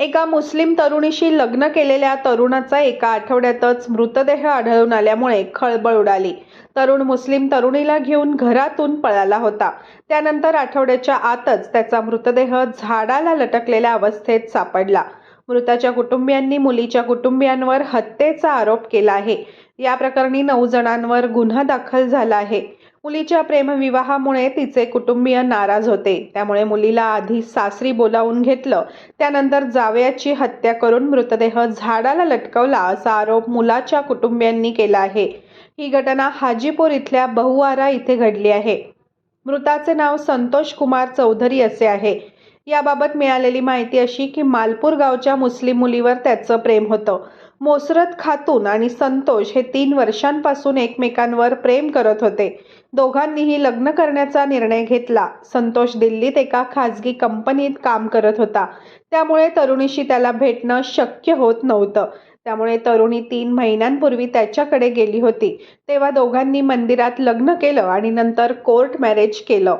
एका मुस्लिम तरुणीशी लग्न केलेल्या तरुणाचा एका आठवड्यातच मृतदेह आढळून आल्यामुळे खळबळ उडाली. तरुण मुस्लिम तरुणीला घेऊन घरातून पळाला होता. त्यानंतर आठवड्याच्या आतच त्याचा मृतदेह झाडाला लटकलेल्या अवस्थेत सापडला. मृताच्या कुटुंबियांनी मुलीच्या कुटुंबियांवर हत्येचा आरोप केला आहे. या प्रकरणी नऊ जणांवर गुन्हा दाखल झाला आहे. मुलीच्या प्रेमविवाहामुळे तिचे कुटुंबीय नाराज होते. त्यामुळे मुलीला आधी सासरी बोलावून घेतलं. त्यानंतर जावयाची हत्या करून मृतदेह झाडाला लटकवला असा आरोप मुलाच्या कुटुंबियांनी केला आहे. ही घटना हाजीपूर इथल्या बहुवारा इथे घडली आहे. मृताचे नाव संतोष कुमार चौधरी असे आहे. याबाबत मिळालेली माहिती अशी की मालपूर गावच्या मुस्लिम मुलीवर त्याचं प्रेम होतं. मोसरत खातून आणि संतोष हे तीन वर्षांपासून एकमेकांवर प्रेम करत होते. दोघांनीही लग्न करण्याचा निर्णय घेतला. संतोष दिल्लीत एका खाजगी कंपनीत काम करत होता. त्यामुळे तरुणीशी त्याला भेटणं शक्य होत नव्हतं. त्यामुळे तरुणी तीन महिन्यांपूर्वी त्याच्याकडे गेली होती. तेव्हा दोघांनी मंदिरात लग्न केलं आणि नंतर कोर्ट मॅरेज केलं.